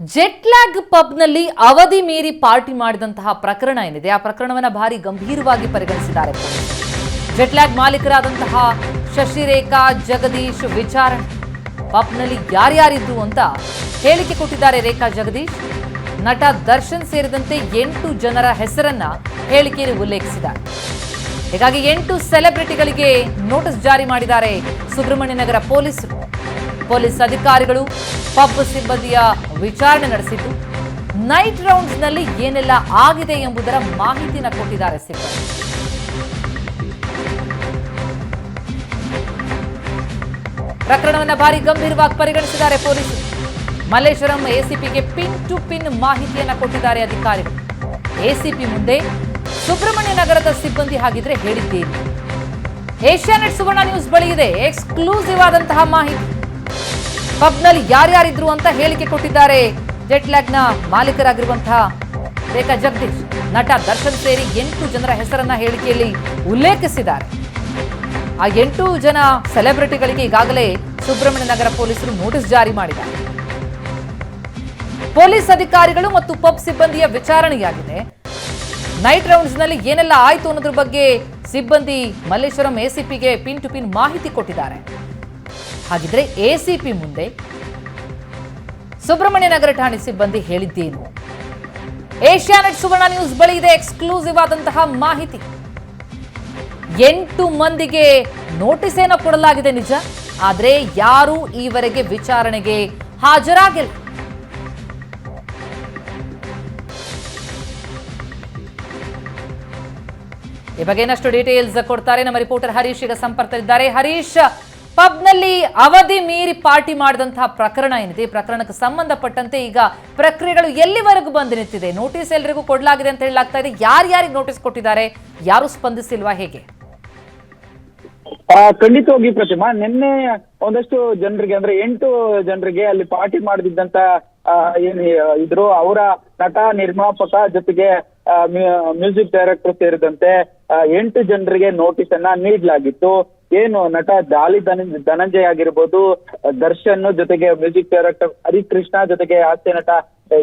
ಜೆಟ್ಲ್ಯಾಗ್ ಪಬ್ನಲ್ಲಿ ಅವಧಿ ಮೀರಿ ಪಾರ್ಟಿ ಮಾಡಿದಂತಹ ಪ್ರಕರಣ ಏನಿದೆ? ಆ ಪ್ರಕರಣವನ್ನು ಭಾರಿ ಗಂಭೀರವಾಗಿ ಪರಿಗಣಿಸಿದ್ದಾರೆ. ಜೆಟ್ಲ್ಯಾಗ್ ಮಾಲೀಕರಾದಂತಹ ಶಶಿರೇಖಾ, ಜಗದೀಶ್ ವಿಚಾರಣೆ. ಪಬ್ನಲ್ಲಿ ಯಾರ್ಯಾರಿದ್ರು ಅಂತ ಹೇಳಿಕೆ ಕೊಟ್ಟಿದ್ದಾರೆ ರೇಖಾ ಜಗದೀಶ್. ನಟ ದರ್ಶನ್ ಸೇರಿದಂತೆ ಎಂಟು ಜನರ ಹೆಸರನ್ನ ಹೇಳಿಕೆಯಲ್ಲಿ ಉಲ್ಲೇಖಿಸಿದ್ದಾರೆ. ಹೀಗಾಗಿ ಎಂಟು ಸೆಲೆಬ್ರಿಟಿಗಳಿಗೆ ನೋಟಿಸ್ ಜಾರಿ ಮಾಡಿದ್ದಾರೆ ಸುಬ್ರಹ್ಮಣ್ಯನಗರ ಪೊಲೀಸರು. ಪೊಲೀಸ್ ಅಧಿಕಾರಿಗಳು ಪಬ್ ಸಿಬ್ಬಂದಿಯ ವಿಚಾರಣೆ ನಡೆಸಿದ್ದು, ನೈಟ್ ರೌಂಡ್ಸ್ನಲ್ಲಿ ಏನೆಲ್ಲ ಆಗಿದೆ ಎಂಬುದರ ಮಾಹಿತಿನ ಕೊಟ್ಟಿದ್ದಾರೆ ಸಿಬ್ಬಂದಿ. ಪ್ರಕರಣವನ್ನು ಭಾರಿ ಗಂಭೀರವಾಗಿ ಪರಿಗಣಿಸಿದ್ದಾರೆ ಪೊಲೀಸರು. ಮಲ್ಲೇಶ್ವರಂ ಎಸಿಪಿಗೆ ಪಿನ್ ಟು ಪಿನ್ ಮಾಹಿತಿಯನ್ನು ಕೊಟ್ಟಿದ್ದಾರೆ ಅಧಿಕಾರಿಗಳು. ಎಸಿಪಿ ಮುಂದೆ ಸುಬ್ರಹ್ಮಣ್ಯ ನಗರದ ಸಿಬ್ಬಂದಿ ಹಾಗಿದ್ರೆ ಹೇಳಿದ್ದೇನೆ. ಏಷ್ಯಾನೆಟ್ ಸುವರ್ಣ ನ್ಯೂಸ್ ಬಳಿ ಇದೆ. ಎಕ್ಸ್ಕ್ಲೂಸಿವ್ ಆದಂತಹ ಮಾಹಿತಿ. ಪಬ್ನಲ್ಲಿ ಯಾರ್ಯಾರಿದ್ರು ಅಂತ ಹೇಳಿಕೆ ಕೊಟ್ಟಿದ್ದಾರೆ. ಜೆಟ್ ಲ್ಯಾಗ್ನ ಮಾಲೀಕರಾಗಿರುವಂತಹ ರೇಖಾ ಜಗದೀಶ್. ನಟ ದರ್ಶನ್ ಸೇರಿ ಎಂಟು ಜನರ ಹೆಸರನ್ನ ಹೇಳಿಕೆಯಲ್ಲಿ ಉಲ್ಲೇಖಿಸಿದ್ದಾರೆ. ಆ ಎಂಟು ಜನ ಸೆಲೆಬ್ರಿಟಿಗಳಿಗೆ ಈಗಾಗಲೇ ಸುಬ್ರಹ್ಮಣ್ಯ ನಗರ ಪೊಲೀಸರು ನೋಟಿಸ್ ಜಾರಿ ಮಾಡಿದ್ದಾರೆ. ಪೊಲೀಸ್ ಅಧಿಕಾರಿಗಳು ಮತ್ತು ಪಬ್ ಸಿಬ್ಬಂದಿಯ ವಿಚಾರಣೆಯಾಗಿದೆ. ನೈಟ್ ರೌಂಡ್ಸ್ನಲ್ಲಿ ಏನೆಲ್ಲ ಆಯ್ತು ಅನ್ನೋದ್ರ ಬಗ್ಗೆ ಸಿಬ್ಬಂದಿ ಮಲ್ಲೇಶ್ವರಂ ಎಸಿಪಿಗೆ ಪಿನ್ ಟು ಪಿನ್ ಮಾಹಿತಿ ಕೊಟ್ಟಿದ್ದಾರೆ. ಹಾಗಿದ್ರೆ ಎಸಿಪಿ ಮುಂದೆ ಸುಬ್ರಹ್ಮಣ್ಯ ನಗರ ಠಾಣೆ ಸಿಬ್ಬಂದಿ ಹೇಳಿದ್ದೇನು. ಏಷ್ಯಾನೆಟ್ ಸುವರ್ಣ ನ್ಯೂಸ್ ಬಳಿ ಇದೆ ಎಕ್ಸ್ಕ್ಲೂಸಿವ್ ಆದಂತಹ ಮಾಹಿತಿ. ಎಂಟು ಮಂದಿಗೆ ನೋಟಿಸ್ ಏನೋ ಕೊಡಲಾಗಿದೆ ನಿಜ. ಆದ್ರೆ ಯಾರೂ ಈವರೆಗೆ ವಿಚಾರಣೆಗೆ ಹಾಜರಾಗಿಲ್ಲ. ಈ ಬಗ್ಗೆ ಇನ್ನಷ್ಟು ಡೀಟೇಲ್ಸ್ ಕೊಡ್ತಾರೆ ನಮ್ಮ ರಿಪೋರ್ಟರ್ ಹರೀಶ್. ಈಗ ಸಂಪರ್ಕದಲ್ಲಿದ್ದಾರೆ. ಹರೀಶ್ ಪಬ್ನಲ್ಲಿ ಅವಧಿ ಮೀರಿ ಪಾರ್ಟಿ ಮಾಡಿದಂತಹ ಪ್ರಕರಣ ಏನಿದೆ? ಈ ಪ್ರಕರಣಕ್ಕೆ ಸಂಬಂಧಪಟ್ಟಂತೆ ಈಗ ಪ್ರಕ್ರಿಯೆಗಳು ಎಲ್ಲಿವರೆಗೂ ಬಂದು ನಿಂತಿದೆ? ನೋಟಿಸ್ ಎಲ್ಲರಿಗೂ ಕೊಡಲಾಗಿದೆ ಅಂತ ಹೇಳಲಾಗ್ತಾ ಇದೆ. ಯಾರ್ಯಾರಿಗೆ ನೋಟಿಸ್ ಕೊಟ್ಟಿದ್ದಾರೆ? ಯಾರು ಸ್ಪಂದಿಸಿಲ್ವಾ ಹೇಗೆ? ಆ, ಖಂಡಿತವಾಗಿ ಪ್ರತಿಮಾ ನಿನ್ನೆ ಒಂದಷ್ಟು ಜನರಿಗೆ ಅಂದ್ರೆ ಎಂಟು ಜನರಿಗೆ ಅಲ್ಲಿ ಪಾರ್ಟಿ ಮಾಡದಿದ್ದಂತ ಆ, ಏನ್ ಇದ್ರು ಅವರ ನಟ ನಿರ್ಮಾಪಕ ಜೊತೆಗೆ ಮ್ಯೂಸಿಕ್ ಡೈರೆಕ್ಟರ್ ಸೇರಿದಂತೆ ಎಂಟು ಜನರಿಗೆ ನೋಟಿಸ್ ಅನ್ನ ನೀಡಲಾಗಿತ್ತು. ಏನು ನಟ ದಾಲಿ ಧನ- ಧನಂಜಯ್ ಆಗಿರ್ಬೋದು ದರ್ಶನ್ ಜೊತೆಗೆ ಮ್ಯೂಸಿಕ್ ಡೈರೆಕ್ಟರ್ ಹರಿಕೃಷ್ಣ ಜೊತೆಗೆ ಹಾಸ್ಯ ನಟ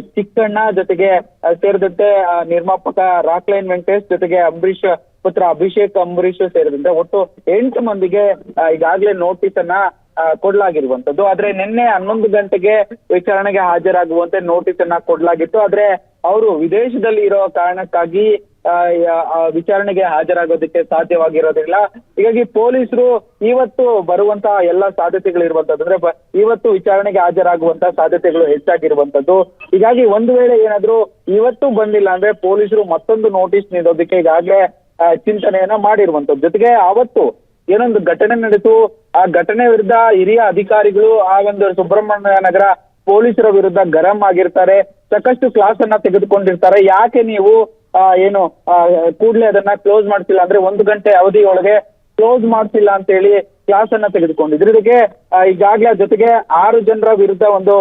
ಚಿಕ್ಕಣ್ಣ ಜೊತೆಗೆ ಸೇರಿದಂತೆ ನಿರ್ಮಾಪಕ ರಾಕ್ಲೈನ್ ವೆಂಕಟೇಶ್ ಜೊತೆಗೆ ಅಂಬರೀಶ್ ಪುತ್ರ ಅಭಿಷೇಕ್ ಅಂಬರೀಶ್ ಸೇರಿದಂತೆ ಒಟ್ಟು ಎಂಟು ಮಂದಿಗೆ ಈಗಾಗಲೇ ನೋಟಿಸ್ ಅನ್ನ ಕೊಡ್ಲಾಗಿರುವಂತದ್ದು ಆದ್ರೆ ನಿನ್ನೆ ಹನ್ನೊಂದು ಗಂಟೆಗೆ ವಿಚಾರಣೆಗೆ ಹಾಜರಾಗುವಂತೆ ನೋಟಿಸ್ ಅನ್ನ ಕೊಡ್ಲಾಗಿತ್ತು. ಆದ್ರೆ ಅವರು ವಿದೇಶದಲ್ಲಿ ಇರೋ ಕಾರಣಕ್ಕಾಗಿ ವಿಚಾರಣೆಗೆ ಹಾಜರಾಗೋದಕ್ಕೆ ಸಾಧ್ಯವಾಗಿರೋದಿಲ್ಲ. ಹೀಗಾಗಿ ಪೊಲೀಸರು ಇವತ್ತು ಬರುವಂತಹ ಎಲ್ಲ ಸಾಧ್ಯತೆಗಳು ಇರುವಂತದ್ದು ಅಂದ್ರೆ ಇವತ್ತು ವಿಚಾರಣೆಗೆ ಹಾಜರಾಗುವಂತಹ ಸಾಧ್ಯತೆಗಳು ಹೆಚ್ಚಾಗಿರುವಂತದ್ದು ಹೀಗಾಗಿ ಒಂದು ವೇಳೆ ಏನಾದ್ರು ಇವತ್ತು ಬಂದಿಲ್ಲ ಅಂದ್ರೆ ಪೊಲೀಸರು ಮತ್ತೊಂದು ನೋಟಿಸ್ ನೀಡೋದಕ್ಕೆ ಈಗಾಗಲೇ ಚಿಂತನೆಯನ್ನ ಮಾಡಿರುವಂತದ್ದು ಜೊತೆಗೆ ಅವತ್ತು ಏನೊಂದು ಘಟನೆ ನಡೆಸು ಆ ಘಟನೆ ವಿರುದ್ಧ ಹಿರಿಯ ಅಧಿಕಾರಿಗಳು ಆ ಒಂದು ಸುಬ್ರಹ್ಮಣ್ಯ ನಗರ ಪೊಲೀಸರ ವಿರುದ್ಧ ಗರಂ ಆಗಿರ್ತಾರೆ. ಸಾಕಷ್ಟು ಕ್ಲಾಸ್ ಅನ್ನ ತೆಗೆದುಕೊಂಡಿರ್ತಾರೆ. ಯಾಕೆ ನೀವು ಏನು ಕೂಡಲೇ ಅದನ್ನ ಕ್ಲೋಸ್ ಮಾಡ್ತಿಲ್ಲ ಅಂದ್ರೆ ಒಂದು ಗಂಟೆ ಅವಧಿಯೊಳಗೆ ಕ್ಲೋಸ್ ಮಾಡ್ತಿಲ್ಲ ಅಂತ ಹೇಳಿ ಕ್ಲಾಸ್ ಅನ್ನ ತೆಗೆದುಕೊಂಡಿದ್ರು. ಇದಕ್ಕೆ ಈಗಾಗಲೇ ಜೊತೆಗೆ ಆರು ಜನರ ವಿರುದ್ಧ ಒಂದು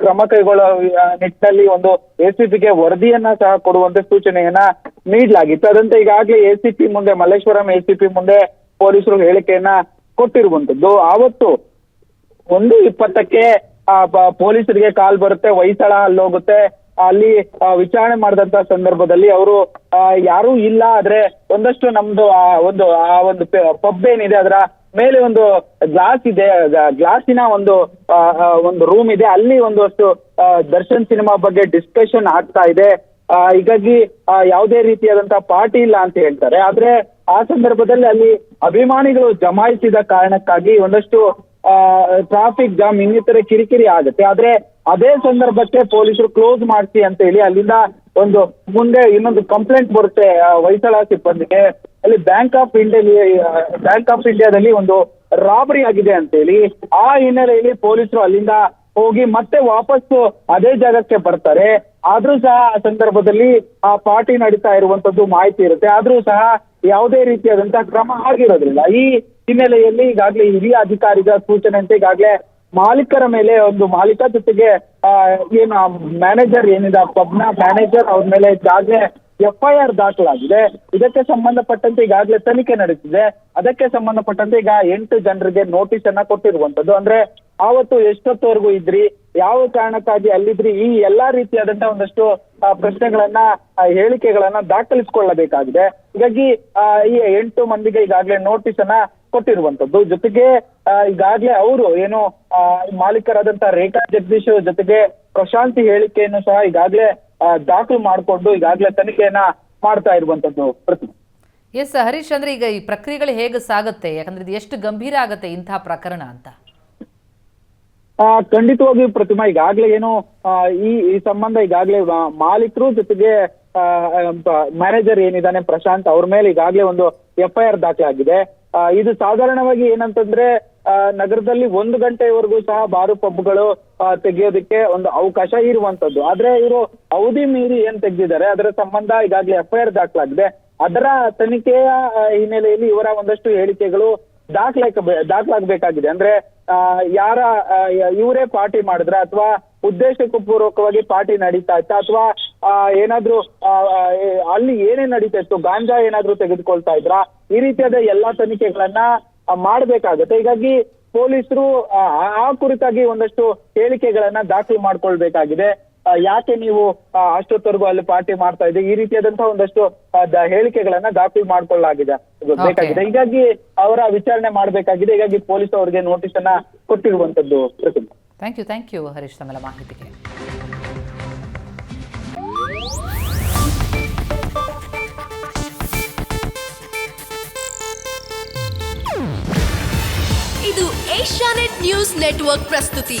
ಕ್ರಮ ಕೈಗೊಳ್ಳುವ ನಿಟ್ಟಿನಲ್ಲಿ ಒಂದು ಎಸಿಪಿಗೆ ವರದಿಯನ್ನ ಸಹ ಕೊಡುವಂತ ಸೂಚನೆಯನ್ನ ನೀಡಲಾಗಿತ್ತು. ಅದಂತೆ ಈಗಾಗಲೇ ಎಸಿಪಿ ಮುಂದೆ, ಮಲ್ಲೇಶ್ವರಂ ಎಸಿಪಿ ಮುಂದೆ ಪೊಲೀಸರು ಹೇಳಿಕೆಯನ್ನ ಕೊಟ್ಟಿರುವಂತದ್ದು. ಆವತ್ತು ಒಂದು ಇಪ್ಪತ್ತಕ್ಕೆ ಪ- ಪೊಲೀಸರಿಗೆ ಕಾಲ್ ಬರುತ್ತೆ, ಹೊಯ್ಸಳ ಅಲ್ಲಿ ಹೋಗುತ್ತೆ. ಅಲ್ಲಿ ವಿಚಾರಣೆ ಮಾಡಿದಂತ ಸಂದರ್ಭದಲ್ಲಿ ಅವರು ಯಾರು ಇಲ್ಲ, ಆದ್ರೆ ಒಂದಷ್ಟು ನಮ್ದು, ಆ, ಒಂದು ಆ, ಒಂದು ಪಬ್ ಏನಿದೆ ಅದರ ಮೇಲೆ ಒಂದು ಗ್ಲಾಸ್ ಇದೆ ಗ್ಲಾಸಿನ ಒಂದು ಒಂದು ರೂಮ್ ಇದೆ. ಅಲ್ಲಿ ಒಂದಷ್ಟು ದರ್ಶನ್ ಸಿನಿಮಾ ಬಗ್ಗೆ ಡಿಸ್ಕಷನ್ ಆಗ್ತಾ ಇದೆ. ಹೀಗಾಗಿ ಆ, ಯಾವುದೇ ರೀತಿಯಾದಂತಹ ಪಾರ್ಟಿ ಇಲ್ಲ ಅಂತ ಹೇಳ್ತಾರೆ. ಆದ್ರೆ ಆ ಸಂದರ್ಭದಲ್ಲಿ ಅಲ್ಲಿ ಅಭಿಮಾನಿಗಳು ಜಮಾಯಿಸಿದ ಕಾರಣಕ್ಕಾಗಿ ಒಂದಷ್ಟು ಟ್ರಾಫಿಕ್ ಜಾಮ್ ಇನ್ನಿತರ ಕಿರಿಕಿರಿ ಆಗುತ್ತೆ. ಆದ್ರೆ ಅದೇ ಸಂದರ್ಭಕ್ಕೆ ಪೊಲೀಸರು ಕ್ಲೋಸ್ ಮಾಡಿಸಿ ಅಂತ ಹೇಳಿ ಅಲ್ಲಿಂದ ಒಂದು ಮುಂದೆ ಇನ್ನೊಂದು ಕಂಪ್ಲೇಂಟ್ ಬರುತ್ತೆ ವೈಸಳ ಸಿಬ್ಬಂದಿಗೆ. ಅಲ್ಲಿ bank of India bank of ಇಂಡಿಯಾದಲ್ಲಿ ಒಂದು ರಾಬರಿ ಆಗಿದೆ ಅಂತ ಹೇಳಿ ಆ ಹಿನ್ನೆಲೆಯಲ್ಲಿ ಪೊಲೀಸರು ಅಲ್ಲಿಂದ ಹೋಗಿ ಮತ್ತೆ ವಾಪಸ್ಸು ಅದೇ ಜಾಗಕ್ಕೆ ಬರ್ತಾರೆ. ಆದ್ರೂ ಸಹ ಆ ಸಂದರ್ಭದಲ್ಲಿ ಆ ಪಾರ್ಟಿ ನಡೀತಾ ಇರುವಂತದ್ದು ಮಾಹಿತಿ ಇರುತ್ತೆ. ಆದ್ರೂ ಸಹ ಯಾವುದೇ ರೀತಿಯಾದಂತಹ ಕ್ರಮ ಆಗಿರೋದಿಲ್ಲ ಈ ಹಿನ್ನೆಲೆಯಲ್ಲಿ ಈಗಾಗಲೇ ಹಿರಿಯ ಅಧಿಕಾರಿಗಳ ಸೂಚನೆಯಂತೆ ಈಗಾಗಲೇ ಮಾಲೀಕರ ಮೇಲೆ ಒಂದು ಮಾಲೀಕ ಜೊತೆಗೆ ಆ, ಏನು ಮ್ಯಾನೇಜರ್ ಏನಿದೆ ಪಬ್ನ ಮ್ಯಾನೇಜರ್ ಅವ್ರ ಮೇಲೆ ಈಗಾಗಲೇ ಎಫ್ಐಆರ್ ದಾಖಲಾಗಿದೆ. ಇದಕ್ಕೆ ಸಂಬಂಧಪಟ್ಟಂತೆ ಈಗಾಗಲೇ ತನಿಖೆ ನಡೀತಿದೆ ಅದಕ್ಕೆ ಸಂಬಂಧಪಟ್ಟಂತೆ ಈಗ ಎಂಟು ಜನರಿಗೆ ನೋಟಿಸ್ ಅನ್ನ ಕೊಟ್ಟಿರುವಂತದ್ದು. ಅಂದ್ರೆ ಆವತ್ತು ಎಷ್ಟೊತ್ತವರೆಗೂ ಇದ್ರಿ? ಯಾವ ಕಾರಣಕ್ಕಾಗಿ ಅಲ್ಲಿದ್ರಿ? ಈ ಎಲ್ಲಾ ರೀತಿಯಾದಂತಹ ಒಂದಷ್ಟು ಪ್ರಶ್ನೆಗಳನ್ನ ಹೇಳಿಕೆಗಳನ್ನ ದಾಖಲಿಸಿಕೊಳ್ಳಬೇಕಾಗಿದೆ. ಹೀಗಾಗಿ ಈ ಎಂಟು ಮಂದಿಗೆ ಈಗಾಗಲೇ ನೋಟಿಸ್ ಅನ್ನ ಕೊಟ್ಟಿರುವಂತದ್ದು ಜೊತೆಗೆ ಈಗಾಗಲೇ ಅವರು ಏನು ಆ, ಮಾಲೀಕರಾದಂತ ರೇಖಾ ಜಗದೀಶ್ ಜೊತೆಗೆ ಪ್ರಶಾಂತಿ ಹೇಳಿಕೆಯನ್ನು ಸಹ ಈಗಾಗಲೇ ದಾಖಲು ಮಾಡಿಕೊಂಡು ಈಗಾಗಲೇ ತನಿಖೆಯನ್ನ ಮಾಡ್ತಾ ಇರುವಂತದ್ದು ಪ್ರತಿ ಎಸ್ ಹರೀಶ್ ಅಂದ್ರೆ ಈಗ ಈ ಪ್ರಕ್ರಿಯೆಗಳು ಹೇಗೆ ಸಾಗುತ್ತೆ? ಯಾಕಂದ್ರೆ ಇದು ಎಷ್ಟು ಗಂಭೀರ ಆಗುತ್ತೆ ಇಂತಹ ಪ್ರಕರಣ ಅಂತ. ಖಂಡಿತವಾಗಿ ಪ್ರತಿಮಾ ಈಗಾಗಲೇ ಏನು ಈ ಈ ಸಂಬಂಧ ಈಗಾಗಲೇ ಮಾಲೀಕರು ಜೊತೆಗೆ ಮ್ಯಾನೇಜರ್ ಏನಿದ್ದಾನೆ ಪ್ರಶಾಂತ್ ಅವ್ರ ಮೇಲೆ ಈಗಾಗಲೇ ಒಂದು ಎಫ್ ಐ ಆರ್ ದಾಖಲಾಗಿದೆ ಇದು ಸಾಧಾರಣವಾಗಿ ಏನಂತಂದ್ರೆ ನಗರದಲ್ಲಿ ಒಂದು ಗಂಟೆವರೆಗೂ ಸಹ ಬಾರು ಪಬ್ಗಳು ತೆಗೆಯೋದಕ್ಕೆ ಒಂದು ಅವಕಾಶ ಇರುವಂತದ್ದು. ಆದ್ರೆ ಇವರು ಅವಧಿ ಮೀರಿ ಏನ್ ತೆಗೆದಿದ್ದಾರೆ, ಅದರ ಸಂಬಂಧ ಈಗಾಗಲೇ ಎಫ್ ಐ ಆರ್ ದಾಖಲಾಗಿದೆ. ಅದರ ತನಿಖೆಯ ಹಿನ್ನೆಲೆಯಲ್ಲಿ ಇವರ ಒಂದಷ್ಟು ಹೇಳಿಕೆಗಳು ದಾಖಲಾಗ ದಾಖಲಾಗಬೇಕಾಗಿದೆ. ಅಂದ್ರೆ ಯಾರ ಇವರೇ ಪಾರ್ಟಿ ಮಾಡಿದ್ರ ಅಥವಾ ಉದ್ದೇಶಕ್ಕೂ ಪೂರ್ವಕವಾಗಿ ಪಾರ್ಟಿ ನಡೀತಾ ಇತ್ತ? ಅಥವಾ ಏನಾದ್ರೂ ಅಲ್ಲಿ ಏನೇ ನಡೀತಾ ಇತ್ತು? ಗಾಂಜಾ ಏನಾದ್ರೂ ತೆಗೆದುಕೊಳ್ತಾ ಇದ್ರ? ಈ ರೀತಿಯಾದ ಎಲ್ಲಾ ತನಿಖೆಗಳನ್ನ ಮಾಡ್ಬೇಕಾಗತ್ತೆ. ಹೀಗಾಗಿ ಪೊಲೀಸರು ಆ ಕುರಿತಾಗಿ ಒಂದಷ್ಟು ಹೇಳಿಕೆಗಳನ್ನ ದಾಖಲು ಮಾಡ್ಕೊಳ್ಬೇಕಾಗಿದೆ. ಯಾಕೆ ನೀವು ಅಷ್ಟೊತ್ತರೆಗೂ ಅಷ್ಟೊತ್ತವರೆಗೂ ಅಲ್ಲಿ ಪಾರ್ಟಿ ಮಾಡ್ತಾ ಇದೆ ಈ ರೀತಿಯಾದಂತಹ ಒಂದಷ್ಟು ಹೇಳಿಕೆಗಳನ್ನ ದಾಖಲು ಮಾಡಿಕೊಳ್ಳಲಾಗಿದೆ. ಬೇಕಾಗಿದೆ. ಹೀಗಾಗಿ ಅವರ ವಿಚಾರಣೆ ಮಾಡಬೇಕಾಗಿದೆ. ಹೀಗಾಗಿ ಪೊಲೀಸ್ ಅವರಿಗೆ ನೋಟಿಸ್ ಅನ್ನ ಕೊಟ್ಟಿರುವಂತದ್ದು thank you thank you Harish ತಮ್ಮೆಲ್ಲ ಮಾಹಿತಿಗೆ. ಇದು ಏಷ್ಯಾನೆಟ್ ನ್ಯೂಸ್ ನೆಟ್ವರ್ಕ್ ಪ್ರಸ್ತುತಿ.